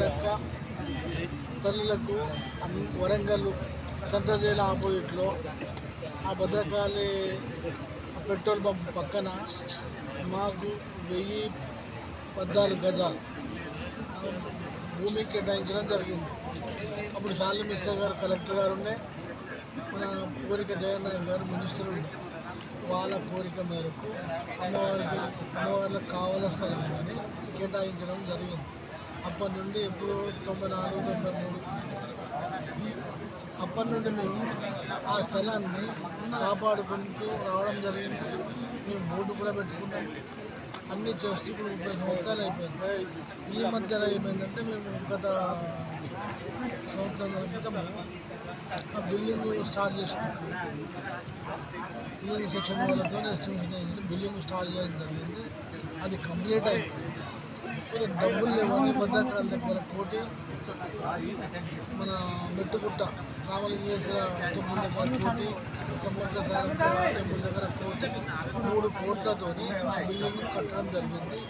వ్యక్తం తల్లులకు Warangal central jail ఆపోజిట్లో ఆ భద్రకాళి పెట్రోల్ పంప్ పక్కన మాకు వెయ్యి పద్నాలుగు గజాలు భూమి కేటాయించడం జరిగింది. అప్పుడు శాలి మిశ్రా గారు కలెక్టర్ గారు ఉండే మన కోరిక జగన్నాథ్ గారు మినిస్టర్ ఉండే. వాళ్ళ కోరిక మేరకు అమ్మవారికి అమ్మవారికి కావాల స్థలాన్ని కేటాయించడం జరిగింది. అప్పటి నుండి ఇప్పుడు తొంభై నాలుగు తొంభై మూడు. అప్పటి నుండి మేము ఆ స్థలాన్ని కాపాడుకుంటూ రావడం జరిగింది. మేము బోర్డు కూడా పెట్టుకున్నాం. అన్నీ చేస్తూ ఇప్పుడు ముప్పై సంవత్సరాలు అయిపోయింది. ఈ మధ్యలో ఏమైందంటే మేము గత సంవత్సరం క్రితం ఆ బిల్డింగ్ స్టార్ట్ చేసుకున్నాం ఈ సెక్షన్ వాళ్ళతో ఎస్టిమేషన్ బిల్డింగ్ స్టార్ట్ చేయడం జరిగింది. అది కంప్లీట్ అయిపోయింది. డబ్బులు లేవని భద్రకాల దగ్గర కోటి మన మెట్టుకుట్ట రామలింగేశ్వర టెంపుల్ దగ్గర కోటి సముద్ర టెంపుల్ దగ్గర కోటి మూడు కోట్లతోని ఆ బిల్డింగ్ కట్టడం జరిగింది.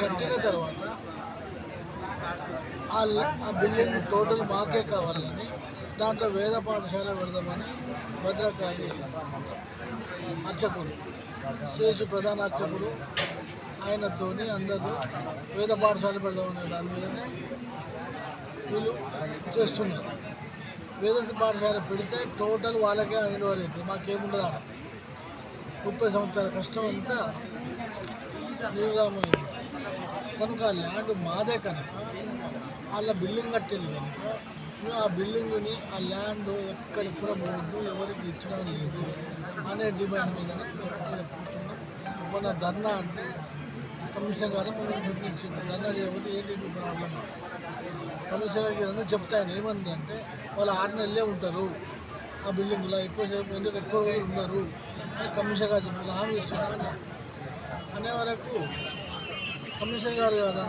కట్టిన తర్వాత ఆ ఆ బిల్డింగ్ టోటల్ మాకే కావాలని దాంట్లో వేద పాఠశాల పెడదామని భద్రకాళి అర్చకుడు శేషు ప్రధాన అర్చకుడు ఆయనతోని అందరూ వేద పాఠశాల పెడదామనే దాని మీద వీళ్ళు చేస్తున్నారు. వేద పాఠశాల పెడితే టోటల్ వాళ్ళకే అయిన అయితే మాకేముండదు అక్కడ ముప్పై సంవత్సరాల కష్టం అంతా నిర్రామైంది కనుక ఆ ల్యాండ్ మాదే కనుక వాళ్ళ బిల్డింగ్ కట్టింది కనుక మేము ఆ బిల్డింగ్ని ఆ ల్యాండ్ ఎక్కడికి కూడా పోవద్దు ఎవరికి ఇచ్చడం లేదు అనే డిమాండ్ మీద మన ధర్నా అంటే కమిషన్ ద్వారా మనం చూపించింది ధర్నా చేయకపోతే ఏంటి ప్రాబ్లం కమిషన్ గారికి ఏదన్నా చెప్తాను ఆయన ఏమంది అంటే వాళ్ళు ఆరు నెలలే ఉంటారు. ఆ బిల్డింగ్లో ఎక్కువసేపు ఎందుకు ఎక్కువ ఉన్నారు అని కమిషన్ గారు చెప్పారు. హామీ ఇస్తున్నా అనే వరకు కమిషన్ గారు కదా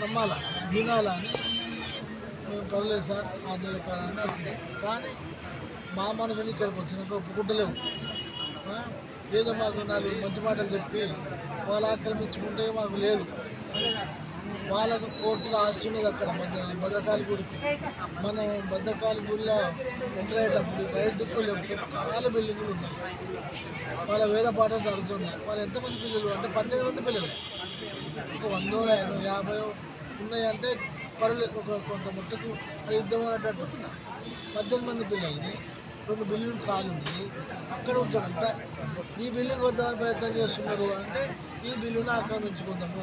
నమ్మాలా? వినాలా అని? మేము పర్లేదు సార్ ఆరు నెలల కాలాన్ని వచ్చినాయి కానీ మా మనుషులు ఇక్కడికి వచ్చినాక ఒప్పుకుంటలేము ఏదో మాకు నాలుగు మంచి మాటలు చెప్పి వాళ్ళు ఆక్రమించుకుంటే మాకు లేదు. వాళ్ళకు కోర్టులో ఆస్తి ఉన్నది అక్కడ మన భద్రకాళి గుడికి మనం భద్రకాళి గుడిలో ఎంటర్ అయ్యేటప్పుడు రైట్ దిక్కులు చాలా బిల్డింగ్లు ఉన్నాయి. వాళ్ళ వేద పాఠాలు జరుగుతున్నాయి వాళ్ళు ఎంతమంది పిల్లలు? అంటే పద్దెనిమిది మంది పిల్లలు. ఒక వందో యాభై ఉన్నాయంటే పర్లేదు ఒక కొంత మట్టుకు యుద్ధం అనేటట్టు పద్దెనిమిది మంది పిల్లల్ని రెండు బిల్లులు ఖాళీ ఉంది అక్కడ ఉంచకుండా ఈ బిల్డింగ్ వద్దామని ప్రయత్నం చేస్తున్నారు అంటే ఈ బిల్లును ఆక్రమించుకుందాము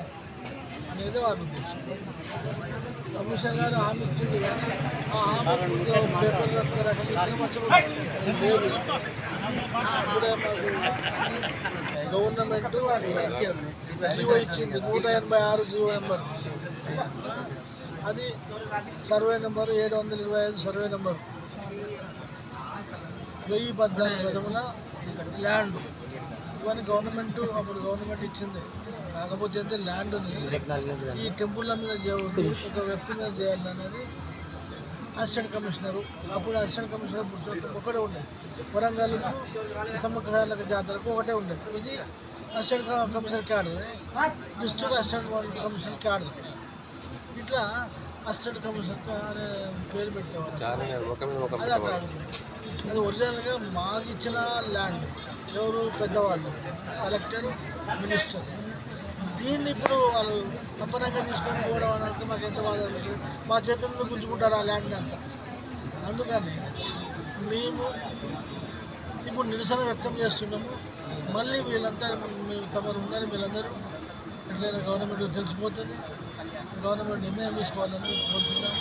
అనేది వారి ఉద్దేశం. కమిషన్ గారు హామీ ఇచ్చింది కానీ ఆ హామీ గవర్నమెంట్ జీవో ఇచ్చింది నూట ఎనభై ఆరు జీవో నెంబర్. అది సర్వే నెంబర్ ఏడు వందల ఇరవై ఐదు సర్వే నెంబర్. వెయ్యి పద్నాలుగు గదముల ల్యాండ్. ఇవన్నీ గవర్నమెంట్ అప్పుడు గవర్నమెంట్ ఇచ్చింది. కాకపోతే అయితే ల్యాండ్ని ఈ టెంపుల్ల మీద ఒక వ్యక్తి మీద చేయాలనేది అసిస్టెంట్ కమిషనరు. అప్పుడు అసిస్టెంట్ కమిషనర్ పురుషోత్తం ఒకటే ఉండేది. వరంగల్ సమకాలిక జాతరకు ఒకటే ఉండేది. ఇది assistant commissioner cadre. District assistant commissioner cadre. ఇట్లా అసిస్టెంట్ కమిషనర్ అనే పేరు పెట్టేవారు అది ఒరిజినల్గా మాకు ఇచ్చిన ల్యాండ్. ఎవరు పెద్దవాళ్ళు? Collector minister. దీన్ని ఇప్పుడు వాళ్ళు అప్పనంగా తీసుకొని పోవడం అని అంటే మాకు ఎంత బాధ. మా చేతుల్లో గుంజుకుంటారు ఆ ల్యాండ్ అంతా. అందుకని మేము ఇప్పుడు నిరసన వ్యక్తం చేస్తున్నాము. మళ్ళీ వీళ్ళంతా తమరు ఉన్నారు వీళ్ళందరూ. ఎట్లయినా గవర్నమెంట్ తెలిసిపోతుంది. గవర్నమెంట్ నిర్ణయం తీసుకోవాలని కోరుతున్నాం.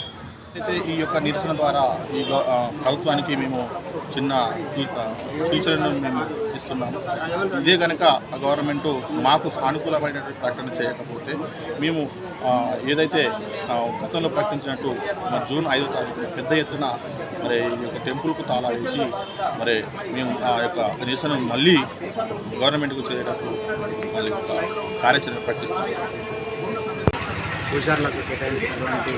అయితే ఈ యొక్క నిరసన ద్వారా ఈ ప్రభుత్వానికి మేము చిన్న సూ- సూచనలు మేము ఇస్తున్నాము. ఇదే కనుక గవర్నమెంట్ మాకు సానుకూలమైనటువంటి ప్రకటన చేయకపోతే మేము ఏదైతే గతంలో ప్రకటించినట్టు మరి జూన్ ఐదో తారీఖున పెద్ద ఎత్తున మరి ఈ యొక్క టెంపుల్కు తాళా వేసి మరి మేము ఆ యొక్క నిరసనను మళ్ళీ గవర్నమెంట్కు చేరేటప్పుడు మళ్ళీ ఒక కార్యాచరణ ప్రకటిస్తాము. పూజారులకు కేటాయించినటువంటి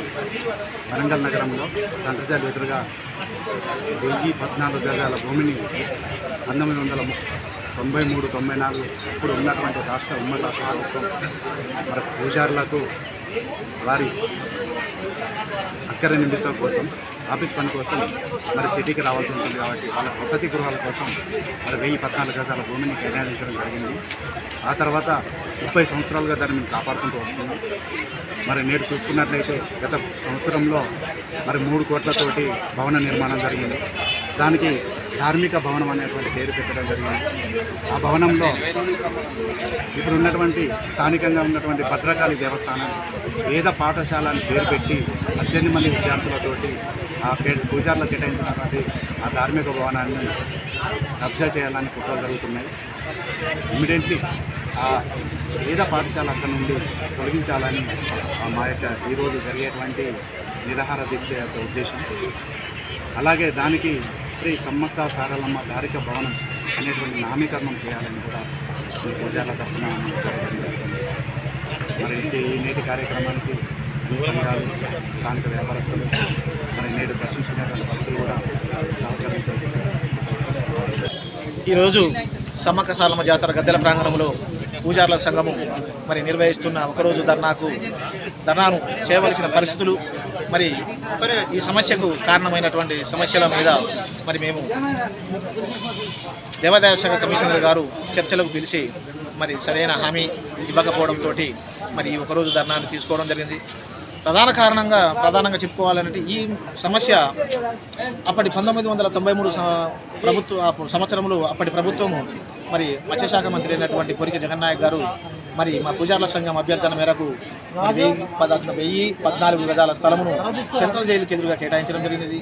వరంగల్ నగరంలో సంతజాలు ఎదురుగా వెయ్యి పద్నాలుగు గజాల భూమిని పంతొమ్మిది వందల తొంభై మూడు తొంభై నాలుగు ఇప్పుడు ఉన్నటువంటి రాష్ట్ర ఉమ్మడి రాష్ట్ర ప్రభుత్వం మరి పూజారులకు వారి అక్కర నిమిత్తం కోసం ఆఫీస్ పని కోసం మరి సిటీకి రావాల్సి ఉంటుంది కాబట్టి వాళ్ళ వసతి గృహాల కోసం మరి వెయ్యి పద్నాలుగు గజాల భూమిని కేటాయించడం జరిగింది. ఆ తర్వాత ముప్పై సంవత్సరాలుగా దాన్ని మేము కాపాడుకుంటూ వస్తున్నాం. మరి నేడు చూసుకున్నట్లయితే గత సంవత్సరంలో మరి మూడు కోట్లతోటి భవన నిర్మాణం జరిగింది. దానికి ధార్మిక భవనం అనేటువంటి పేరు పెట్టడం జరిగింది. ఆ భవనంలో ఇప్పుడు ఉన్నటువంటి స్థానికంగా ఉన్నటువంటి భద్రకాళి దేవస్థానం వేద పాఠశాల అని పేరు పెట్టి పద్దెనిమిది మంది విద్యార్థులతోటి పూజార్లు కేటాయించినటువంటి ఆ ధార్మిక భవనాన్ని కబ్జా చేయాలని కుట్రలు జరుగుతున్నాయి. ఇమీడియట్లీ ఆ వేద పాఠశాల అక్కడ నుండి తొలగించాలని ఆ మా యొక్క ఈరోజు జరిగేటువంటి నిరాహార దీక్ష యొక్క ఉద్దేశం. అలాగే దానికి శ్రీ సమ్మక్క సారలమ్మ ధారిక భవనం అనేటువంటి నామీకరణం చేయాలని కూడా ఈ పూజార్ల తరఫున మరి ఈ నేటి కార్యక్రమానికి సంఘాలు స్థానిక వ్యాపారస్తులు మరి నేడు దర్శించుకునేటువంటి భక్తులు కూడా సహకరించారు. ఈరోజు సమ్మక్క సాలమ్మ జాతర గద్దెల ప్రాంగణంలో పూజార్ల సంఘము మరి నిర్వహిస్తున్న ఒకరోజు ధర్నాకు ధర్నాను చేయవలసిన పరిస్థితులు మరి ఈ సమస్యకు కారణమైనటువంటి సమస్యల మీద మరి మేము దేవాదాయ శాఖ కమిషనర్ గారు చర్చలకు పిలిచి మరి సరైన హామీ ఇవ్వకపోవడంతో మరి ఈ ఒకరోజు ధర్నాను తీసుకోవడం జరిగింది. ప్రధాన కారణంగా ప్రధానంగా చెప్పుకోవాలంటే ఈ సమస్య అప్పటి పంతొమ్మిది వందల తొంభై మూడు ప్రభుత్వ అప్పుడు సంవత్సరంలో అప్పటి ప్రభుత్వము మరి మత్స్యశాఖ మంత్రి అయినటువంటి కొరికి జగన్నాయక్ గారు మరి మా పూజార్ల సంఘం అభ్యర్థన మేరకు వెయ్యి పద వెయ్యి పద్నాలుగు గజాల స్థలమును సెంట్రల్ జైలుకి ఎదురుగా కేటాయించడం జరిగినది.